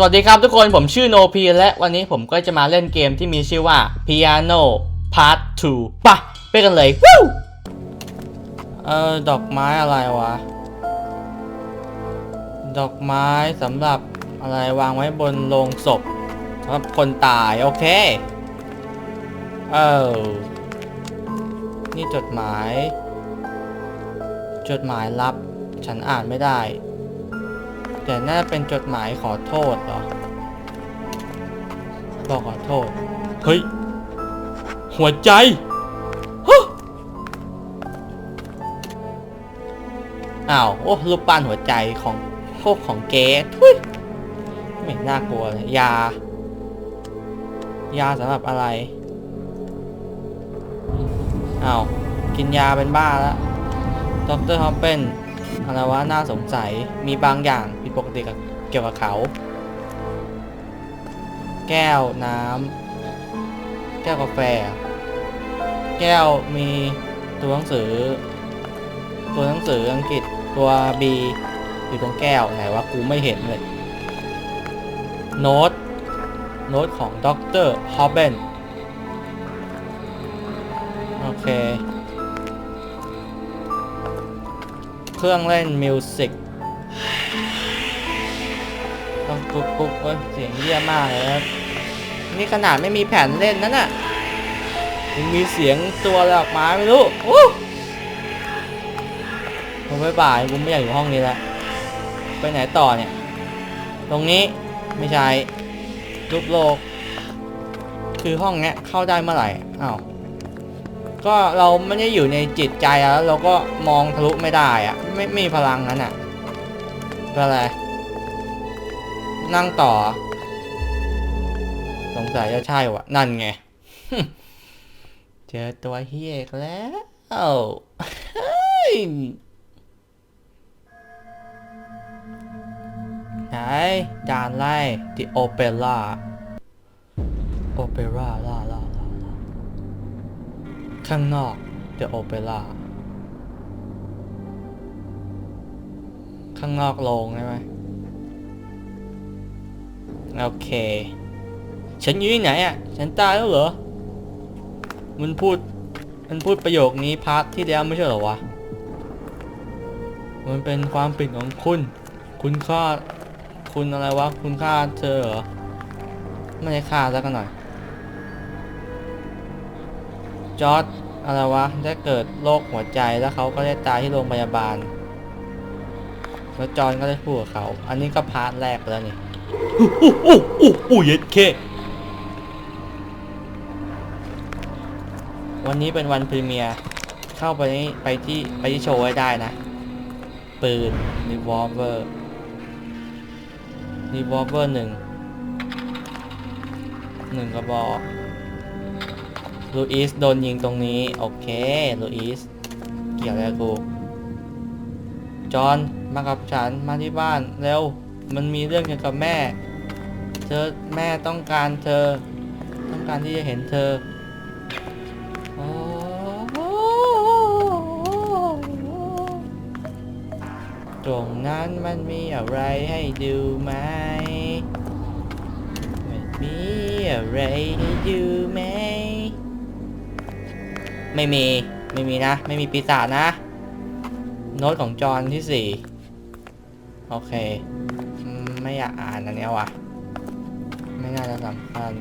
สวัสดีครับทุกคนผมชื่อโนพีและวันนี้ผมก็จะมาเล่นเกมที่มีชื่อว่า Piano Part 2ปะไปกันเลยวู้เออดอกไม้อะไรวะ ดอกไม้สำหรับอะไรวางไว้บนโลงศพสำหรับคนตาย โอเค เออ นี่จดหมาย จดหมายลับ ฉันอ่านไม่ได้ แต่น่าเป็นจดหมายขอโทษเหรอ บอกขอโทษ เฮ้ย หัวใจฮะอ้าว โอ้รูปปั้นหัวใจของโคกของเก๊ทุยไม่น่ากลัวเลยยา ยาสำหรับอะไรอ้าวกินยาเป็นบ้าแล้วดรฮอปเป็นอะไรวะน่าสงสัยมีบางอย่าง ผิดปกติกับเกี่ยวกับเขา แก้วน้ำแก้วกาแฟ แก้วมีตัวหนังสือ ตัวหนังสืออังกฤษตัว B อยู่ตรงแก้วไหนวะกูไม่เห็นเลย โน้ต โน้ตของด็อกเตอร์ฮอบเบนโอเค เครื่องเล่นมิวสิก ปุ๊บปุ๊บเอ้ยเสียงเยี่ยมมากเลยครับนี่ขนาดไม่มีแผ่นเล่นนั่นน่ะยังมีเสียงตัวอะไรออกมาไม่รู้โอ้ผมไม่บ่ายกูไม่อยากอยู่ห้องนี้แล้วไปไหนต่อเนี่ย ตรงนี้ไม่ใช่รูปโลก คือห้องเนี้ยเข้าได้เมื่อไหร่อ้าวก็เราไม่ได้อยู่ในจิตใจแล้ว เราก็มองทะลุไม่ได้อะไม่ไม่มีพลังนั้นอะก็อะไร นั่งต่อ สงสัยจะใช่วะนั่นไง เจอตัวเฮียกแล้วเฮยไหนด่านไล่ The Opera Opera ล่าล่าล่าล่าข้างนอก The Opera ข้างนอกโรงใช่ไหม โอเค ฉันอยู่ที่ไหนอะ ฉันตายแล้วเหรอ มันพูด มันพูดประโยคนี้พาร์ทที่แล้วไม่ใช่เหรอวะ มันเป็นความผิดของคุณ คุณฆ่า คุณอะไรวะ คุณฆ่าเธอเหรอ ไม่ได้ฆ่าแล้วกันหน่อย จอร์ดอะไรวะ ได้เกิดโรคหัวใจแล้วเขาก็ได้ตายที่โรงพยาบาล แล้วจอร์นก็ได้พูดกับเขา อันนี้ก็พาร์ทแรกไปแล้วนี่ โอ้โอ้โอ้โอ้เย็ดเค วันนี้เป็นวันพรีเมียร์ เข้าไปนี่ไปที่ไปที่โชว์ให้ได้นะ ปืน revolver revolver หนึ่งหนึ่งกระบอกลูอิสโดนยิงตรงนี้ โอเคลูอิสเกี่ยวอะไรกู จอห์นมากับฉันมาที่บ้าน เร็ว มันมีเรื่องเกี่ยวกับแม่ เธอแม่ต้องการเธอ ต้องการที่จะเห็นเธอโอ้ตรงนั้นมันมีอะไรให้ดูไหมมันมีอะไรให้ดูไหม ไม่มี ไม่มีนะ ไม่มีปีศาจนะ โน้ตของจอห์นที่สี่โอเค ไม่อยากอ่านอันเนี้ยว่ะ ไม่น่าจะสำคัญ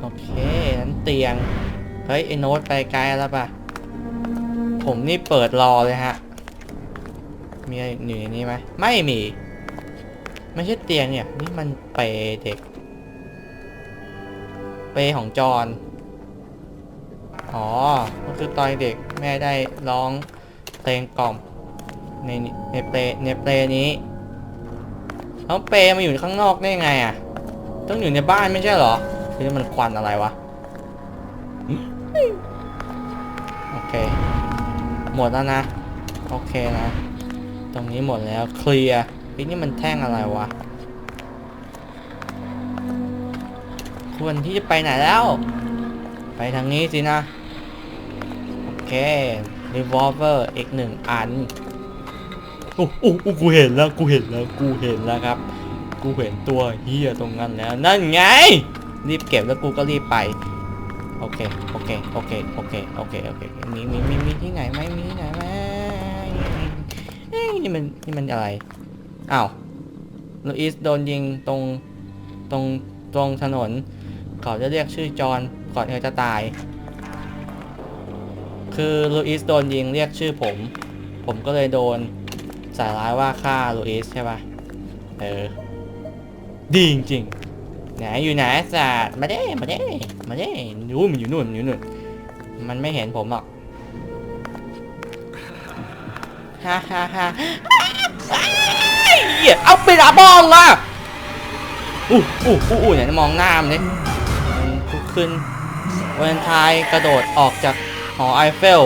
โอเคนั้นเตียง เฮ้ยไอโน้ตไปไกลแล้วปะผมนี่เปิดรอเลยฮะ มีอะไรอยู่ในนี้ไหม ไม่มี ไม่ใช่เตียงเนี่ย นี่มันเปเด็ก เปของจอนอ๋อ ก็คือตอนเด็กแม่ได้ร้องเพลงกล่อมในในเปลในเปลนี้ แล้วเปลมาอยู่ข้างนอกได้ไงอะ ต้องอยู่ในบ้านไม่ใช่เหรอคือมันควันอะไรวะ โอเค หมดแล้วนะ โอเคนะ ตรงนี้หมดแล้วเคลียร์ปีนี่มันแท่งอะไรวะ ควรที่จะไปไหนแล้ว ไปทางนี้สินะ โอเค revolver อีกหนึ่งอัน โอ้โอ้กูเห็นแล้วกูเห็นแล้วกูเห็นแล้วครับ กูเห็นตัวเฮียตรงนั้นแล้วนั่นไง รีบเก็บแล้วกูก็รีบไปโอเคโอเคโอเคโอเคโอเคโอเคมีมีมีมีที่ไหนไหมมีที่ไหนไหมเอ้ยนี่มันนี่มันอะไรอ้าวลูอิสโดนยิงตรงตรงตรงถนนเขาจะเรียกชื่อจอนก่อนเขาจะตาย คือลูอิสโดนยิงเรียกชื่อผม ผมก็เลยโดน สายร้ายว่าฆ่าลูอิสใช่ปะเออ ดีจริงๆไหนอยู่ไหนสัตว์มาเด้มาเด้มาเด้นู่นมันอยู่นู่นมันอยู่นู่น มันไม่เห็นผมหรอกฮ่าฮ่าฮ่าเอาไปละบองอะอู้อู้อู้อู้เนี่ยมองหน้ามันดิมันลุกขึ้นวันทายกระโดดออกจากหอไอเฟล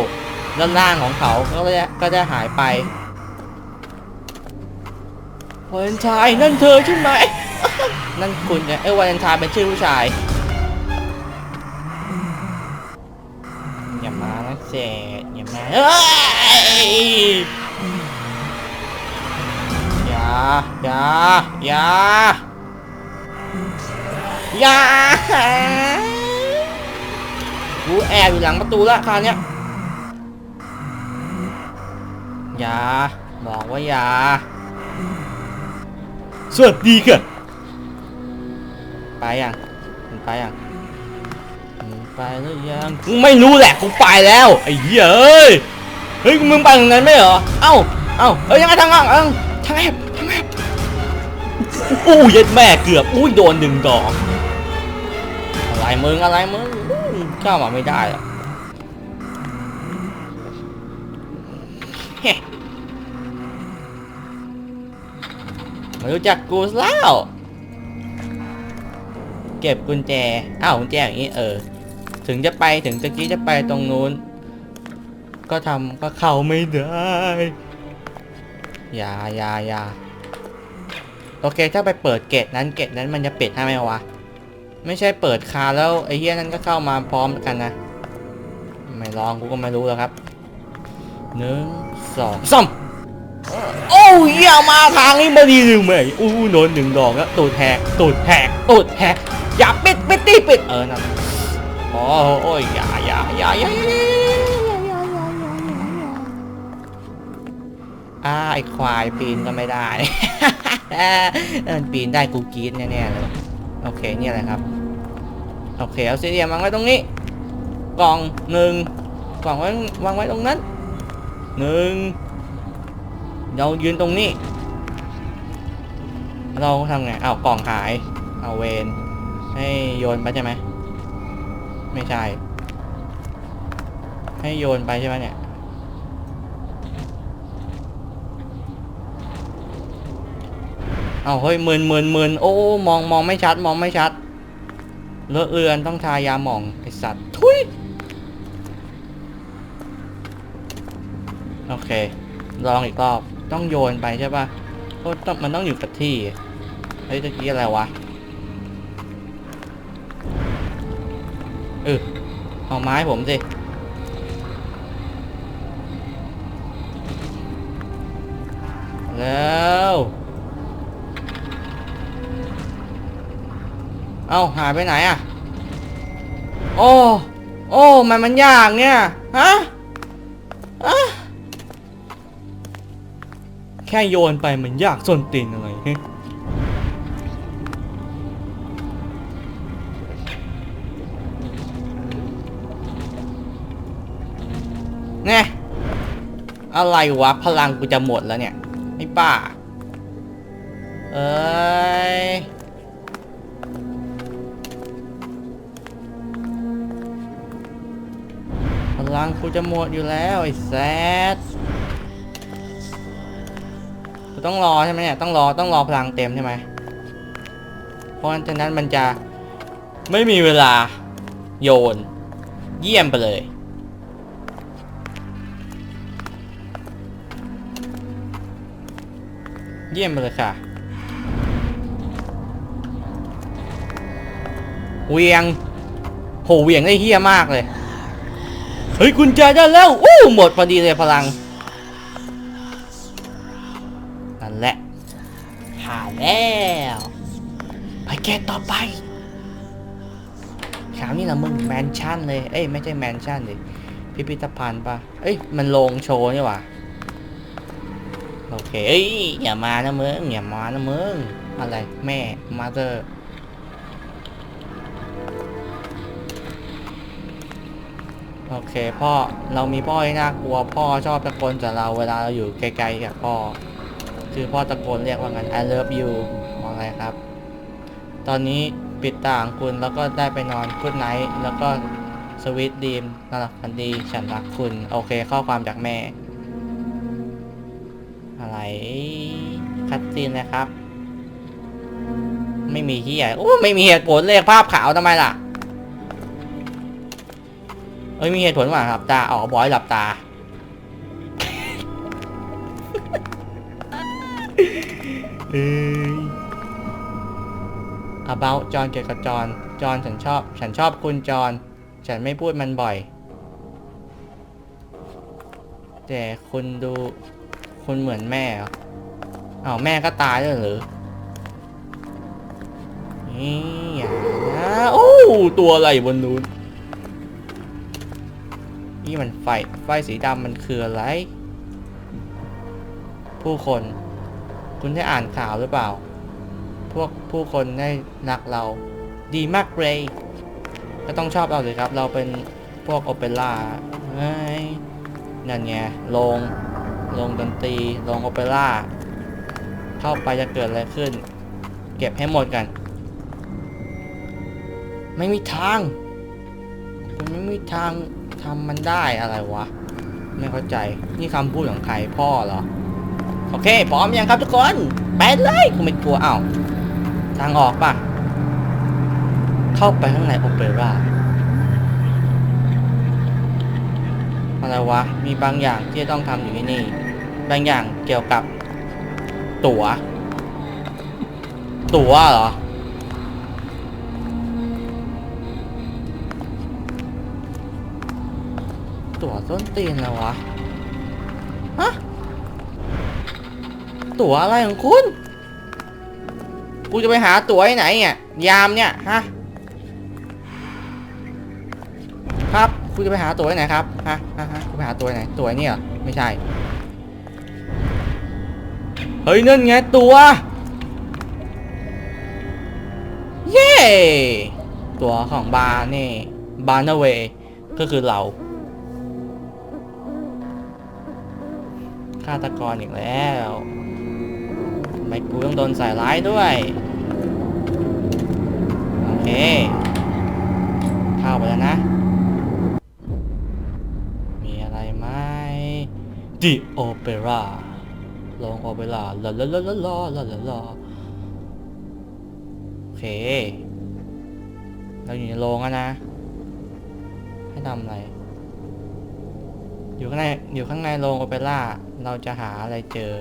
ด้านล่างของเขาก็ได้ก็ได้หายไป วันทายนั่นเธอใช่ไหม นั่นคุณเนี่ยเอ้วันทายเป็นชื่อผู้ชายอย่ามานะเจอย่ามาเอ้ยอย่าอย่าอย่าอย่ากูแอบอยู่หลังประตูละคราวเนี้ยอย่าบอกว่าอย่า สวัสดีค่ะไปยังมึงไปยังมึงไปแล้วยังกูไม่รู้แหละกูไปแล้วไอ้เหี้ยเอ้ยเฮ้ยมึงไปตรงนั้นไม่เหรอเอ้าเอ้าเอ้ยยังไงทางอะเอ้าทางแอบทางแอบอู้เย็ดแม่เกือบอุ้ยโดนดึงดอกอะไรมึงอะไรมึงเข้ามาไม่ได้อะ มารู้จักกูแล้ว เก็บกุญแจ อ้าวกุญแจอย่างนี้เออ ถึงจะไปถึงตะกี้จะไปตรงนู้น ก็ทำก็เข้าไม่ได้อย่าอย่าอย่าโอเคถ้าไปเปิดเกตนั้นเกตนั้นมันจะปิดให้ไหมวะ ไม่ใช่เปิดคาแล้วไอ้เหี้ยนั้นก็เข้ามาพร้อมกันนะ ไม่ลองกูก็ไม่รู้แล้วครับหนึ่งสองสาม โอ้ยเหี้ยมาทางนี้มาดีหรือไหมอู้โดนหนึ่งดอกแล้วตูดแหกตูดแหกตูดแหกอย่าปิดปิดตีปิดเออนั่นโอ้โอ้ยอย่าอย่าอย่าอย่าอย่าไอควายปีนก็ไม่ได้ปีนได้กูกีดแน่ๆเลยโอเคนี่อะไรครับโอเคเอาซีเรียมวางไว้ตรงนี้ กล่องหนึ่งกล่องไว้วางไว้ตรงนั้นหนึ่ง เรายืนตรงนี้ เราทำไงเอากล่องหาย เอาเวนให้โยนไปใช่ไหม ไม่ใช่ ให้โยนไปใช่ไหมเนี่ย เอาเฮ้ยหมื่นหมื่นหมื่นโอ้ มองมองไม่ชัด มองไม่ชัด เลอะเลือนต้องทายาหมองไอสัตว์ทุยโอเค ลองอีกรอบ ต้องโยนไปใช่ปะเพราะต้องมันต้องอยู่กับที่เฮ้ยตะกี้อะไรวะเออเอาไม้ผมสิแล้วเอ้าหายไปไหนอะ โอ้ โอ้ มันมันยากเนี่ย ฮะ แค่โยนไปมันยากส้นตีนอะไรฮะไงอะไรวะ พลังกูจะหมดแล้วเนี่ยไอ้ป้า เอ้ยพลังกูจะหมดอยู่แล้วไอ้แซด ต้องรอใช่ไหมเนี่ยต้องรอต้องรอพลังเต็มใช่ไหมเพราะฉะนั้นมันจะไม่มีเวลาโยน เยี่ยมไปเลย เยี่ยมไปเลยค่ะเวียงโหเวียงได้เฮี้ยมากเลย เฮ้ยกุญแจได้แล้ว อู้หมดพอดีเลยพลัง และผ่านแล้วเกตต่อไปคราวนี้ละมึงแมนชั่นเลย เอ้ยไม่ใช่แมนชั่นดิพิพิธภัณฑ์ปะเอ้ยมันโรงโชว์นี่หว่าโอเคเอ้ยอย่ามานะมึงอย่ามานะมึงอะไรแม่มาเตอร์โอเคพ่อเรามีพ่อที่น่ากลัวพ่อชอบตะโกนจากเราเวลาเราอยู่ไกลๆกับพ่อ คือพ่อตะโกนเรียกว่างั้น I love you อะไรครับ ตอนนี้ปิดตาของคุณแล้วก็ได้ไปนอนกุดไนท์แล้วก็สวิตดีมนอนหลับฝันดี ฉันรักคุณ โอเคข้อความจากแม่ อะไร คัดซีนนะครับ ไม่มีที่ใหญ่โอ้ไม่มีเหตุผลเลยภาพขาวทำไมล่ะ เอ้ยมีเหตุผลว่าหลับตาอ๋อบอยหลับตา เอ้ย about จอนเกี่ยวกับจอนจอนฉันชอบ ฉันชอบคุณจอนฉันไม่พูดมันบ่อย แต่คุณดู คุณเหมือนแม่เหรออ้าวแม่ก็ตายแล้วหรือนี่อย่านะโอ้ตัวอะไรบนนู้นนี่มันไฟ ไฟสีดำมันคืออะไร ผู้คน คุณได้อ่านข่าวหรือเปล่า พวกผู้คนได้รักเรา ดีมากเลย ก็ต้องชอบเราเลยครับ เราเป็นพวกโอเปร่าเฮ้ยนั่นไงโรงโรงดนตรีโรงโอเปร่า เข้าไปจะเกิดอะไรขึ้น เก็บให้หมดกัน ไม่มีทาง คุณไม่มีทางทำมันได้อะไรวะ ไม่เข้าใจ นี่คำพูดของใครพ่อเหรอ โอเค พร้อมยังครับทุกคน ไปเลยกูไม่กลัวอ้าวทางออกป่ะ เข้าไปข้างในโอเปร่า อะไรวะ มีบางอย่างที่ต้องทำอยู่ที่นี่ บางอย่างเกี่ยวกับตั๋ว ตั๋วเหรอ ตั๋วต้นตีนแล้ววะ ตั๋วอะไรของคุณ กูจะไปหาตั๋วที่ไหนเนี่ยยามเนี่ยฮะครับกูจะไปหาตั๋วที่ไหนครับฮะฮะฮะกูไปหาตั๋วที่ไหนตั๋วนี่เหรอไม่ใช่เฮ้ยนั่นไงตั๋วเย้ตั๋วของบาร์นี่บาร์นเวก็คือเราฆาตกรอีกแล้ว ไมกูต้องโดนใส่ร้ายด้วย โอเค เข้าไปแล้วนะ มีอะไรไหม The Opera โรงโอเปร่าลาลาลาลาลาลาลาลาโอเค เราอยู่ในโรงอะนะ ให้ทำอะไร อยู่ข้างใน อยู่ข้างในโรงโอเปร่า เราจะหาอะไรเจอ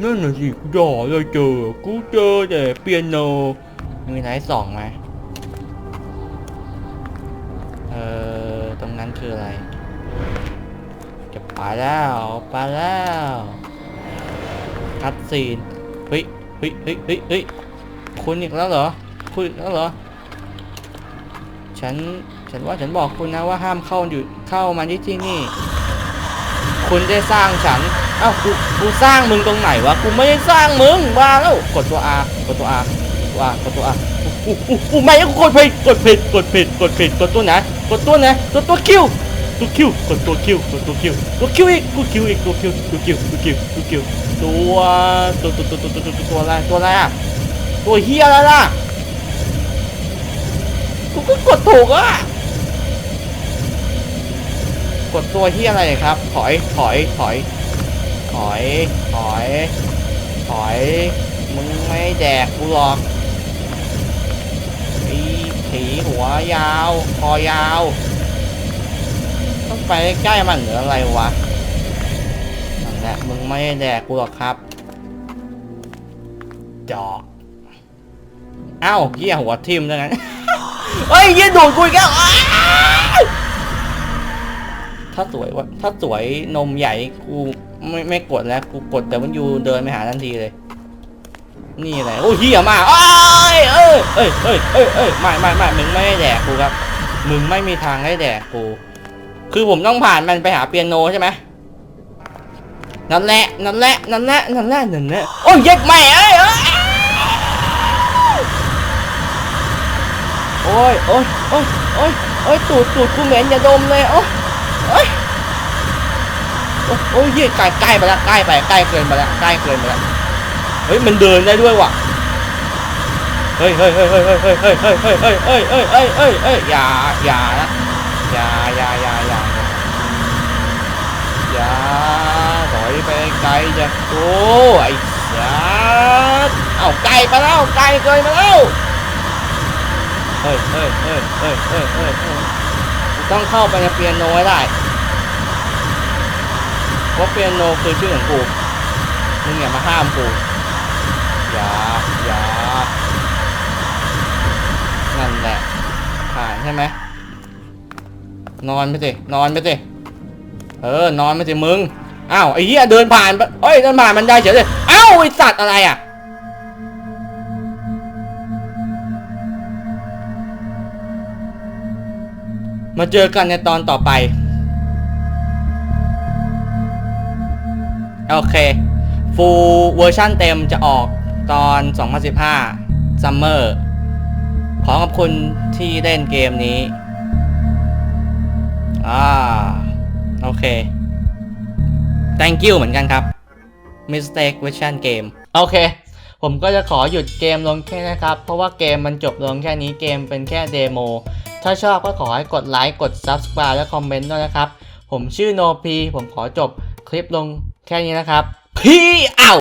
นั่นน่ะสิกูด่าอะไรเจอ กูเจอแต่เปียโนมีไรให้ส่องไหมเออตรงนั้นคืออะไร จะไปแล้วไปแล้วคัดซีนเฮ้ยเฮ้ยเฮ้ยเฮ้ยเฮ้ยคุณอีกแล้วเหรอ คุณอีกแล้วเหรอ ฉัน ฉันว่าฉันบอกคุณนะว่าห้ามเข้าอยู่ เข้ามาที่ที่นี่ คุณได้สร้างฉัน อ้ากูกูสร้างมึงตรงไหนวะกูไม่ได้สร้างมึงบ้าแล้วกดตัว R กดตัว R ว่ากดตัว R กูกูกูไม่กูกดผิดกดผิดกดผิดกดผิดกดตัวไหนกดตัวไหนกดตัวคิวตัวคิวกดตัวคิวกดตัวคิวตัวคิวอีกกูคิวอีกตัวคิวตัวคิวตัวคิวตัวคิวตัวตัวตัวตัวตัวตัวตัวตัวอะไรตัวอะไรอะตัวเฮียอะไรล่ะกูก็กดถูกอะกดตัวที่อะไรครับ ถอยถอยถอย ถอย ถอย ถอย มึงไม่แดกกูหรอกไอ้ผีหัวยาว คอยาว ต้องไปใกล้มันหรืออะไรวะนั่นแหละมึงไม่แดกกูหรอกครับ จอกอ้าวเหี้ยหัวทิ่มดังนั้นเฮ้ยเหี้ยดูดกูอีกแล้ว ถ้าสวยวะถ้าสวยนมใหญ่กูไม่ไม่กดแล้ว กูกดแต่มันยูเดินไปหาทันทีเลย นี่อะไรโอ้เฮียมาเอ้ยเอ้ยเอ้ยเอ้ยเอ้ยเอ้ยไม่ไม่ไม่มึงไม่ให้แดกกูครับ มึงไม่มีทางให้แดกกู คือผมต้องผ่านมันไปหาเปียโนใช่ไหมนั่นแหละนั่นแหละนั่นแหละนั่นแหละนั่นแหละโอ้ยเย็ดไม่เอ้ยโอ้ยโอ้ยโอ้ยโอ้ยโอ้ยตูดตูดกูเหม็นอย่าดมเลยโอ้ยโอ้ย โอ้ยใกล้ใกล้ไปแล้วใกล้ไปใกล้เกินไปแล้วใกล้เกินไปแล้วเฮ้ยมันเดินได้ด้วยว่ะเฮ้ยเฮ้ยเฮ้ยเฮ้ยเฮ้ยเฮ้ยเฮ้ยเฮ้ยเฮ้ยเฮ้ยเฮ้ยเฮ้ยเฮ้ยเฮ้ยเฮ้ยอย่าอย่านะอย่าอย่าอย่าอย่าอย่าถอยไปไกลจากกูไอ้สัสเอาไกลไปแล้วไกลเกินไปแล้วเฮ้ยเฮ้ยเฮ้ยเฮ้ยเฮ้ยเฮ้ยต้องเข้าไปในเปียโนให้ได้ ราะเปียโนคือชื่อของกูมึงอย่ามาห้ามกูอย่าอย่านั่นแหละผ่านใช่ไหมนอนไปสินอนไปสิเออนอนไปสิมึงอ้าวไอ้เหี้ยเดินผ่านเอ้ยเดินผ่านมันได้เฉยเลยอ้าวไอ้สัตว์อะไรอะมาเจอกันในตอนต่อไป โอเค ฟูลเวอร์ชันเต็มจะออกตอน 2015 Summer ขอขอบคุณที่เล่นเกมนี้ อ่า โอเค thank you เหมือนกันครับ mistake version game โอเค ผมก็จะขอหยุดเกมลงแค่นี้นะครับ เพราะว่าเกมมันจบลงแค่นี้เกมเป็นแค่เดโม ถ้าชอบก็ขอให้กดไลค์ กด Subscribe และคอมเมนต์ด้วยนะครับ ผมชื่อโนพี ผมขอจบคลิปลง แค่นี้นะครับพี่อ้าว